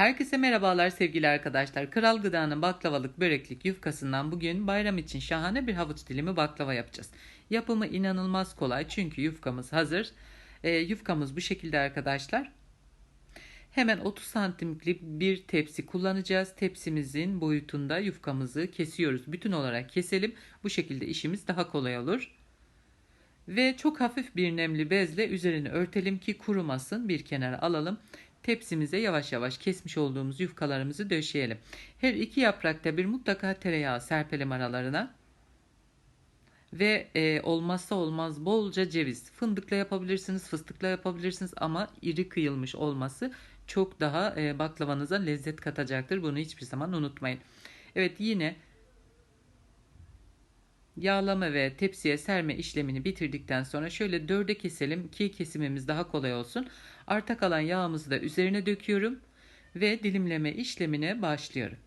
Herkese merhabalar sevgili arkadaşlar. Kral Gıda'nın baklavalık böreklik yufkasından bugün bayram için şahane bir havuç dilimi baklava yapacağız. Yapımı inanılmaz kolay çünkü yufkamız hazır. Ee, yufkamız bu şekilde arkadaşlar. Hemen 30 santimlik bir tepsi kullanacağız. Tepsimizin boyutunda yufkamızı kesiyoruz. Bütün olarak keselim. Bu şekilde işimiz daha kolay olur. Ve çok hafif bir nemli bezle üzerini örtelim ki kurumasın. Bir kenara alalım. Tepsimize yavaş yavaş kesmiş olduğumuz yufkalarımızı döşeyelim. Her iki yaprakta bir mutlaka tereyağı serpelim aralarına. Ve e, olmazsa olmaz bolca ceviz. Fındıkla yapabilirsiniz, fıstıkla yapabilirsiniz ama iri kıyılmış olması çok daha e, baklavanıza lezzet katacaktır. Bunu hiçbir zaman unutmayın. Evet yine yağlama ve tepsiye serme işlemini bitirdikten sonra şöyle dörde keselim ki kesimimiz daha kolay olsun. Arta kalan yağımızı da üzerine döküyorum ve dilimleme işlemine başlıyorum.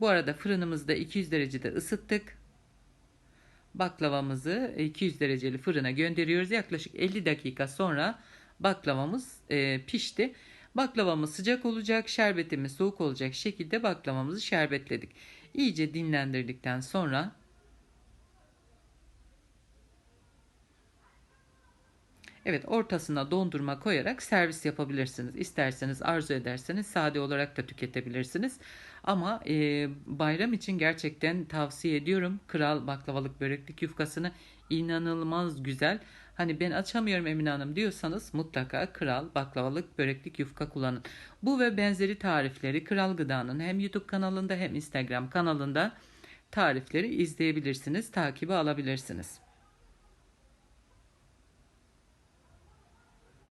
Bu arada fırınımızda 200 derecede ısıttık. Baklavamızı 200 dereceli fırına gönderiyoruz. Yaklaşık 50 dakika sonra baklavamız e, pişti. Baklavamız sıcak olacak, şerbetimiz soğuk olacak şekilde baklavamızı şerbetledik. İyice dinlendirdikten sonra Evet ortasına dondurma koyarak servis yapabilirsiniz. İsterseniz arzu ederseniz sade olarak da tüketebilirsiniz. Ama e, bayram için gerçekten tavsiye ediyorum. Kral baklavalık böreklik yufkasını inanılmaz güzel. Hani ben açamıyorum Emine Hanım diyorsanız mutlaka kral baklavalık böreklik yufka kullanın. Bu ve benzeri tarifleri Kral Gıda'nın hem YouTube kanalında hem Instagram kanalında tarifleri izleyebilirsiniz, takibi alabilirsiniz.